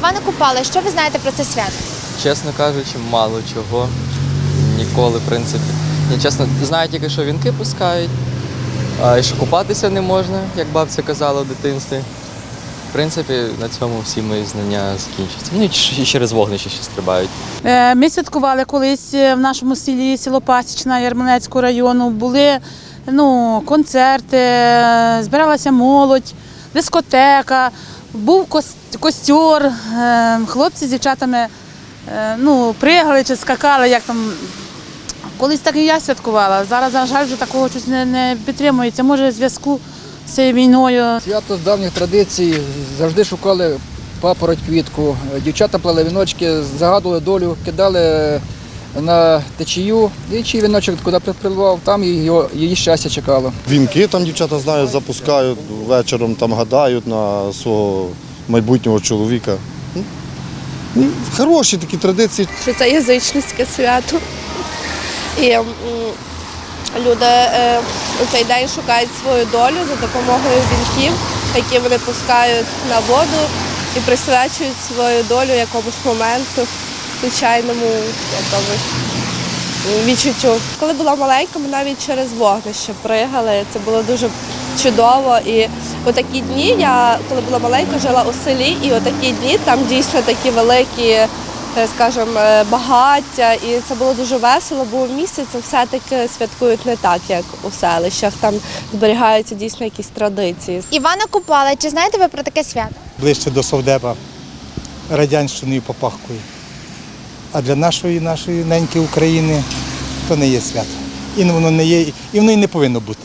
Івана Купала, що ви знаєте про це свято? Чесно кажучи, мало чого. Ніколи, в принципі. Я чесно знаю тільки, що вінки пускають, а і що купатися не можна, як бабця казала в дитинстві. В принципі, на цьому всі мої знання закінчаться. Ну і ч- і через вогнище ще стрибають. Е, Ми святкували колись е, в нашому селі село Пасічна Ярмолецького району. Були ну, концерти, е, збиралася молодь, дискотека, був кос- костюр. е, Хлопці з дівчатами е, ну, пригали чи скакали, як там. Колись так і я святкувала. Зараз, на жаль, вже такого щось не, не підтримується. Може, в зв'язку з цією війною. Свято з давніх традицій завжди шукали папороть квітку. Дівчата плели віночки, загадували долю, кидали на течію, і чий віночок куди припливав, там його, її щастя чекало. Вінки там дівчата знають, запускають вечором, там гадають на свого майбутнього чоловіка. Ну, ну, Хороші такі традиції. що це язичницьке свято. І люди е, у цей день шукають свою долю за допомогою вінків, які вони пускають на воду і присвячують свою долю якомусь моменту, звичайному якомусь відчуттю. Коли була маленька, ми навіть через вогнище пригали. Це було дуже чудово. І у такі дні я, коли була маленька, жила у селі, і у такі дні там дійсно такі великі, е, скажімо, е, багаття. І це було дуже весело, бо в місті це все-таки святкують не так, як у селищах. Там зберігаються дійсно якісь традиції. Івана Купала, чи знаєте ви про таке свято? ближче до совдепа радянщиною попахкою. А для нашої нашої неньки України то не є свято. І воно не є, і воно і не повинно бути.